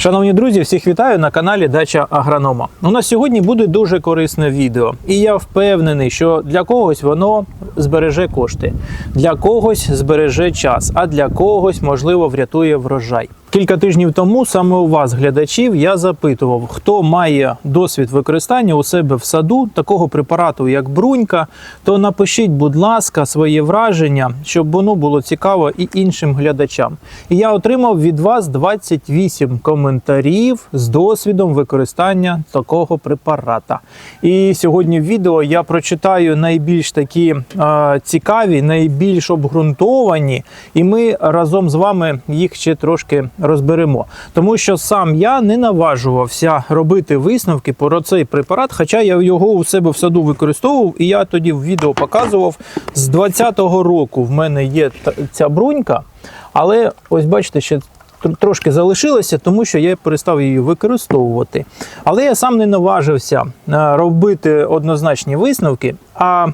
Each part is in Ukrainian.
Шановні друзі, всіх вітаю на каналі Дача Агронома. У нас сьогодні буде дуже корисне відео, і я впевнений, що для когось воно збереже кошти, для когось збереже час, а для когось, можливо, врятує врожай. Кілька тижнів тому саме у вас, глядачів, я запитував, хто має досвід використання у себе в саду такого препарату, як брунька, то напишіть, будь ласка, своє враження, щоб воно було цікаво і іншим глядачам. І я отримав від вас 28 коментарів з досвідом використання такого препарата. І сьогодні в відео я прочитаю найбільш такі е, цікаві, найбільш обґрунтовані, і ми разом з вами їх ще трошки розберемо. Тому що сам я не наважувався робити висновки про цей препарат, хоча я його у себе в саду використовував, і я тоді в відео показував з 20-го року. В мене є ця брунька, але ось бачите, ще трошки залишилося, тому що я перестав її використовувати. Але я сам не наважився е, робити однозначні висновки. а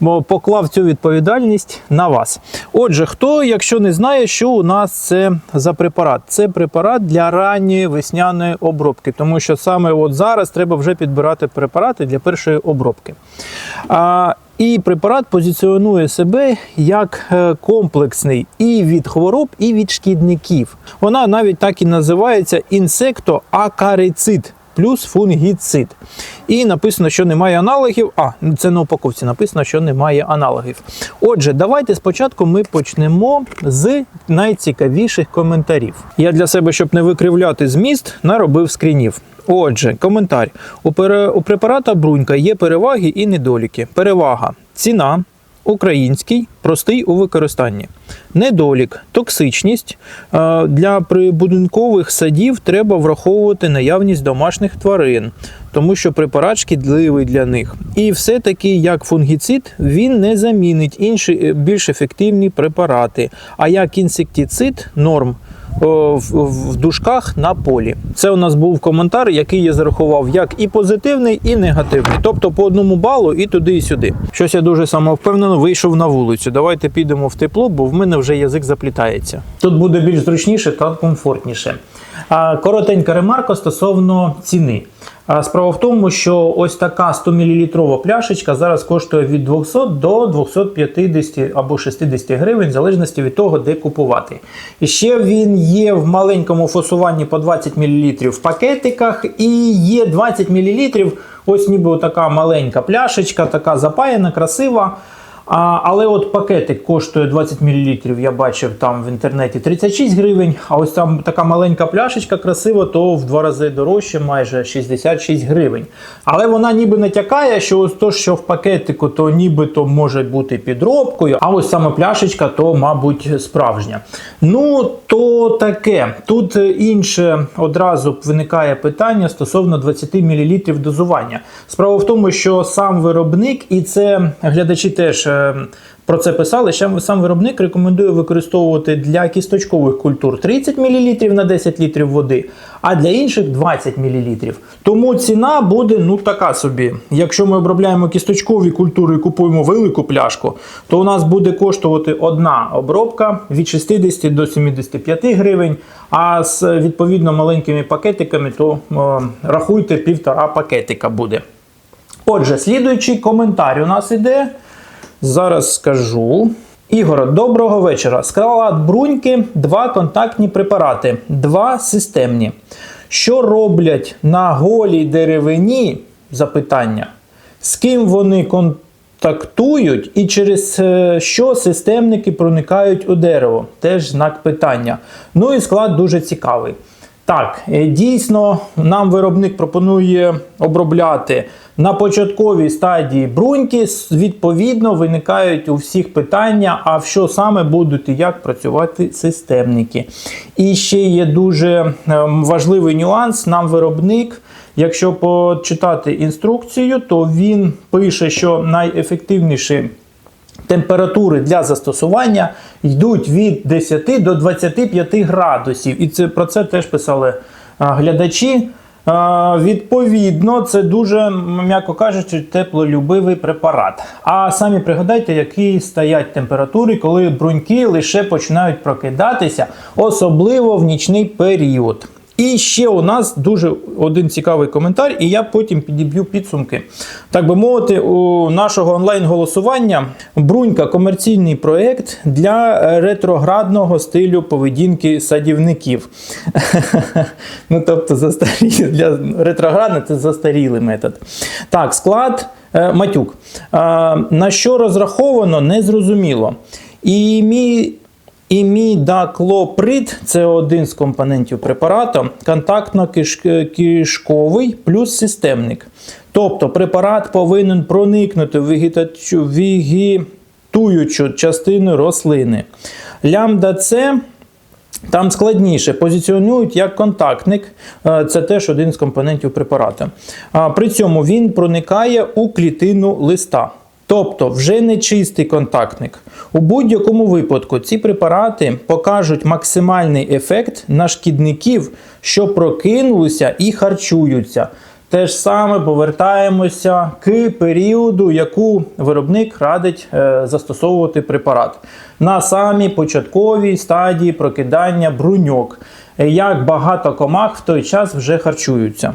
поклав цю відповідальність на вас. Отже, хто, якщо не знає, що у нас це за препарат? Це препарат для ранньої весняної обробки, тому що саме от зараз треба вже підбирати препарати для першої обробки. А, і препарат позиціонує себе як е, комплексний і від хвороб, і від шкідників. Вона навіть так і називається інсектоакарицид плюс фунгіцид. І написано, що немає аналогів. А, це на упаковці написано, що немає аналогів. Отже, давайте спочатку ми почнемо з найцікавіших коментарів. Я для себе, щоб не викривляти зміст, наробив скрінів. Отже, коментар. У, пере... у препарата брунька є переваги і недоліки. Перевага ціна. Український, простий у використанні. Недолік, токсичність. Е, Для прибудинкових садів треба враховувати наявність домашніх тварин, тому що препарат шкідливий для них. І все-таки, як фунгіцид, він не замінить інші е, більш ефективні препарати. А як інсектицид норм в, в- дужках на полі. Це у нас був коментар, який я зарахував як і позитивний, і негативний. Тобто по одному балу і туди, і сюди. Щось я дуже самовпевнено вийшов на вулицю. Давайте підемо в тепло, бо в мене вже язик заплітається. Тут буде більш зручніше та комфортніше. Коротенька ремарка стосовно ціни. Справа в тому, що ось така 100 мл пляшечка зараз коштує від 200 до 250 або 60 гривень, в залежності від того, де купувати. І ще він є в маленькому фасуванні по 20 мл в пакетиках, і є 20 мл, ось ніби така маленька пляшечка, така запаяна, красива. А, але от пакетик коштує 20 мл, я бачив там в інтернеті 36 гривень. А ось там така маленька пляшечка красива, то в два рази дорожче, майже 66 гривень. Але вона ніби натякає, що ось то, що в пакетику, то нібито може бути підробкою, а ось саме пляшечка, то, мабуть, справжня. Ну, то таке. Тут інше одразу виникає питання стосовно 20 мл дозування. Справа в тому, що сам виробник, і це глядачі теж. Про це писали, що сам виробник рекомендує використовувати для кісточкових культур 30 мл на 10 літрів води, а для інших 20 мл. Тому ціна буде ну така собі. Якщо ми обробляємо кісточкові культури і купуємо велику пляшку, то у нас буде коштувати одна обробка від 60 до 75 гривень. А з відповідно маленькими пакетиками, то е, рахуйте півтора пакетика буде. Отже, слідуючий коментар у нас іде. Зараз скажу. Ігор, доброго вечора. Склад бруньки, два контактні препарати, два системні. Що роблять на голій деревині? Запитання. З ким вони контактують і через е, що системники проникають у дерево? Теж знак питання. Ну і склад дуже цікавий. Так, е, дійсно, нам виробник пропонує обробляти на початковій стадії бруньки. Відповідно, виникають у всіх питання, а в що саме будуть і як працювати системники. І ще є дуже ем, важливий нюанс. Нам виробник, якщо почитати інструкцію, то він пише, що найефективніші температури для застосування йдуть від 10 до 25 градусів. І це, про це теж писали глядачі. Відповідно, це дуже, м'яко кажучи, теплолюбивий препарат. А самі пригадайте, які стоять температури, коли бруньки лише починають прокидатися, особливо в нічний період. І ще у нас дуже один цікавий коментар, і я потім підіб'ю підсумки. Так би мовити, у нашого онлайн-голосування Брунька комерційний проєкт для ретроградного стилю поведінки садівників. ну, тобто, застарілі для ретроградне це застарілий метод. Так, склад е, матюк. Е, на що розраховано, не зрозуміло. І мій Імідаклоприд це один з компонентів препарату, контактно-кишковий плюс системник. Тобто препарат повинен проникнути в вегетуючу частину рослини. Лямбда С там складніше позиціонують як контактник, Е, це теж один з компонентів препарату. При цьому він проникає у клітину листа. Тобто вже не чистий контактник. У будь-якому випадку ці препарати покажуть максимальний ефект на шкідників, що прокинулися і харчуються. Те ж саме повертаємося к періоду, яку виробник радить е, застосовувати препарат на самій початковій стадії прокидання бруньок. Як багато комах в той час вже харчуються.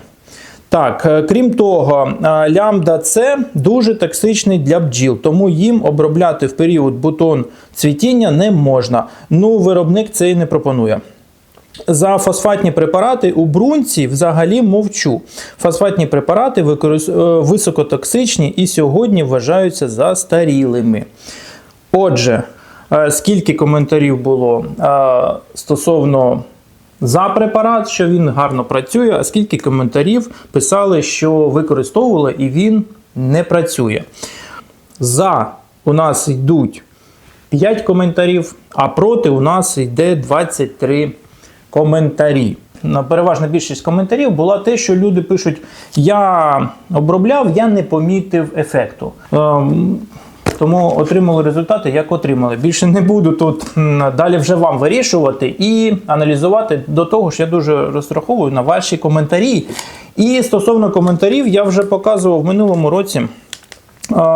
Так, е, крім того, е, лямбда С дуже токсичний для бджіл, тому їм обробляти в період бутон цвітіння не можна. Ну, виробник це і не пропонує. За фосфатні препарати у брунці взагалі мовчу. Фосфатні препарати використ... е, високотоксичні і сьогодні вважаються застарілими. Отже, скільки коментарів було стосовно за препарат, що він гарно працює, а скільки коментарів писали, що використовували і він не працює. За у нас йдуть 5 коментарів, а проти у нас йде 23 коментарі. На переважна більшість коментарів була те, що люди пишуть: я обробляв, я не помітив ефекту. Ем, тому отримали результати, як отримали. Більше не буду тут далі вже вам вирішувати і аналізувати. До того ж, я дуже розраховую на ваші коментарі. І стосовно коментарів, я вже показував в минулому році.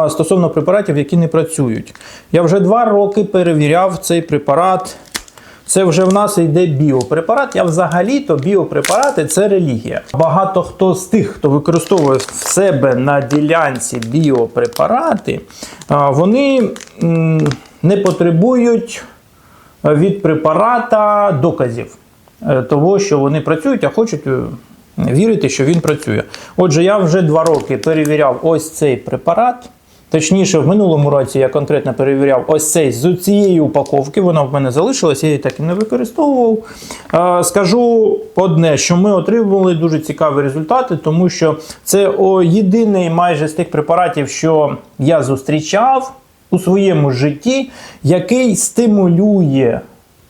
Стосовно препаратів, які не працюють. Я вже два роки перевіряв цей препарат. Це вже в нас йде біопрепарат. Я взагалі-то біопрепарати це релігія. Багато хто з тих, хто використовує в себе на ділянці біопрепарати, вони не потребують від препарата доказів е, того, що вони працюють, а хочуть е, вірити, що він працює. Отже, я вже два роки перевіряв ось цей препарат. Точніше, в минулому році я конкретно перевіряв ось цей з цієї упаковки. Вона в мене залишилась, я її так і не використовував. Скажу одне, що ми отримали дуже цікаві результати, тому що це єдиний майже з тих препаратів, що я зустрічав у своєму житті, який стимулює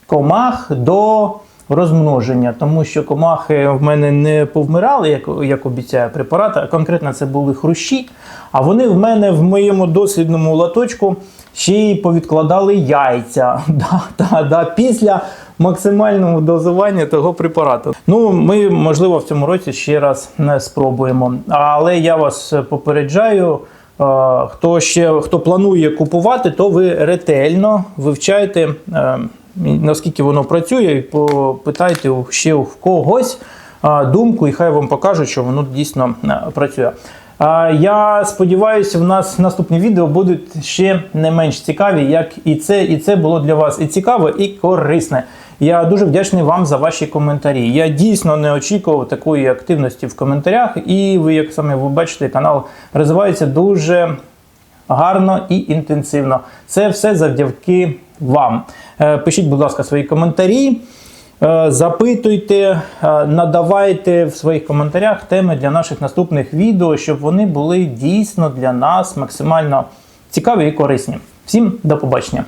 комах до розмноження, тому що комахи в мене не повмирали, як, як обіцяє препарат, а конкретно це були хрущі. А вони в мене в моєму дослідному латочку ще й повідкладали яйця да, да, да, після максимального дозування того препарату. Ну, ми, можливо, в цьому році ще раз не спробуємо. Але я вас попереджаю. е, Хто ще хто планує купувати, то ви ретельно вивчайте, е, наскільки воно працює, попитайте ще у когось думку, і хай вам покажуть, що воно дійсно е, працює. Я сподіваюся, в нас наступні відео будуть ще не менш цікаві, як і це, і це було для вас і цікаве, і корисне. Я дуже вдячний вам за ваші коментарі. Я дійсно не очікував такої активності в коментарях, і ви, як саме ви бачите, канал розвивається дуже гарно і інтенсивно. Це все завдяки вам. Е, Пишіть, будь ласка, свої коментарі. Е, Запитуйте, е, надавайте в своїх коментарях теми для наших наступних відео, щоб вони були дійсно для нас максимально цікаві і корисні. Всім до побачення!